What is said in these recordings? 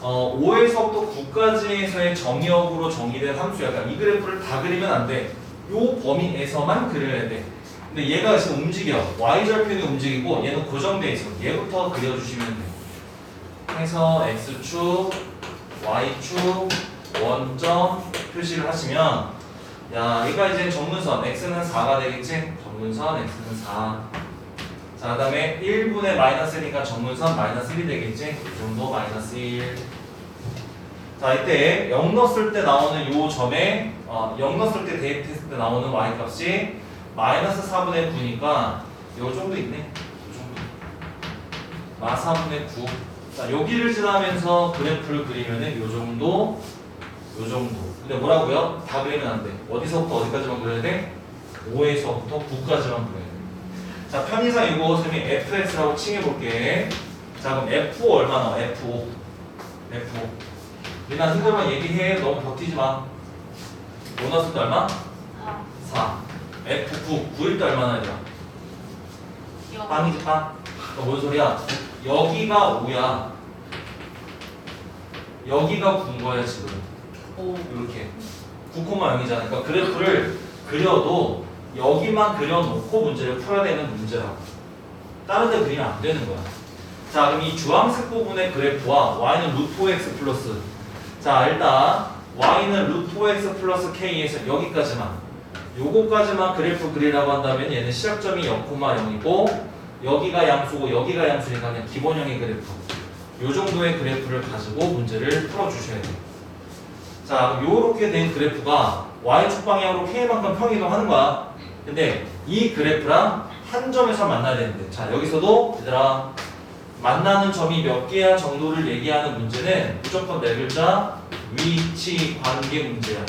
어, 5에서부터 9까지에서의 정의역으로 정의된 함수야. 그러니까 이 그래프를 다 그리면 안 돼. 요 범위에서만 그려야 돼. 근데 얘가 지금 움직여. y절편이 움직이고 얘는 고정돼 있어. 얘부터 그려주시면 돼. 해서 x축, y축, 원점 표시를 하시면 야, 얘가 이제 정문선 x는 4가 되겠지? 정문선 x는 4. 자, 그 다음에 1분의 마이너스니까 정문선 마이너스 1이 되겠지? 이 정도 마이너스 1. 자, 이때 0 넣었을 때 나오는 요 점에 어, 0 넣었을 때 대입했을 때 나오는 y 값이 마이너스 4분의 9니까 요 정도 있네. 요 정도. 마 4분의 9. 자, 여기를 지나면서 그래프를 그리면은 요 정도, 요 정도. 근데 뭐라고요? 다 그리면 안 돼. 어디서부터 어디까지만 그려야 돼? 5에서부터 9까지만 그려야 돼. 자, 편의상 이거 선생님이 fx라고 칭해볼게. 자, 그럼 f 얼마 나와? f5. f5. 리나 흔들만 얘기해. 너무 버티지 마. 보너스 때 얼마? 4. f9. 9일 때 얼마나 되냐? 빵이지 빵. 어, 뭔 소리야? 여기가 5야. 여기가 9인 거야 지금. 이렇게 9,0이잖아. 그러니까 그래프를 그려도 여기만 그려놓고 문제를 풀어야 되는 문제라고. 다른 데 그리면 안 되는 거야. 자, 그럼 이 주황색 부분의 그래프와 y는 루트 5x 플러스. 자, 일단 y는 루트 5x 플러스 k에서 여기까지만. 요거까지만 그래프 그리라고 한다면 얘는 시작점이 0,0이고 여기가 양수고 여기가 양수니까 그냥 기본형의 그래프. 요 정도의 그래프를 가지고 문제를 풀어주셔야 돼요. 자, 요렇게 된 그래프가 y축 방향으로 k만큼 평이동하는 거야. 근데 이 그래프랑 한 점에서 만나야 되는데, 자 여기서도 얘들아 만나는 점이 몇 개야 정도를 얘기하는 문제는 무조건 네 글자 위치 관계 문제야.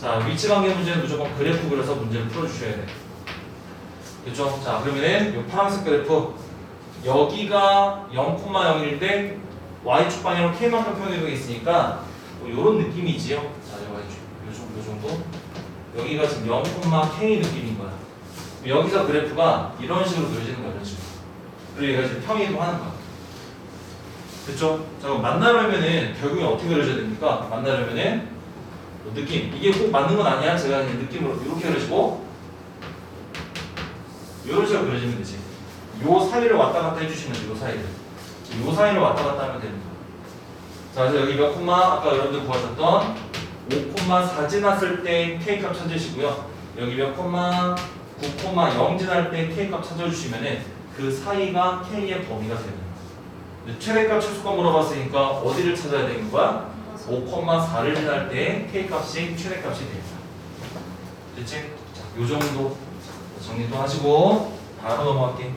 자, 위치 관계 문제는 무조건 그래프 그려서 문제를 풀어주셔야 돼. 그렇죠? 자, 그러면은 요 파란색 그래프 여기가 0,01인데 y축 방향으로 k만큼 평이동이 있으니까 뭐 이런 느낌이지요. 자, 요 정도, 요 정도. 여기가 지금 0,k 느낌인 거야. 여기서 그래프가 이런 식으로 그려지는 거죠, 지금. 그리고 얘가 지금 평이동하는 거야. 그쵸? 자, 그럼 만나려면은 결국에 어떻게 그려져야 됩니까? 만나려면은 뭐 느낌. 이게 꼭 맞는 건 아니야. 제가 그냥 느낌으로 이렇게 그려지고 이런 식으로 그려지면 되지. 요 사이를 왔다 갔다 해주시면 돼, 요 사이를. 요 사이를 왔다 갔다 하면 됩니다. 자, 그래서 여기 몇 콤마 아까 여러분들 구하셨던 5 콤마 4 지났을 때 K 값 찾으시고요. 여기 몇 콤마 9 콤마 0 지날 때 K 값 찾아주시면은 그 사이가 K의 범위가 거예요. 최대값 최소값 물어봤으니까 어디를 찾아야 되는 거야? 5,4를 지날 때 K 값이 최대값이 됩니다. 됐지? 자, 요 정도 정리도 하시고 바로 넘어갈게.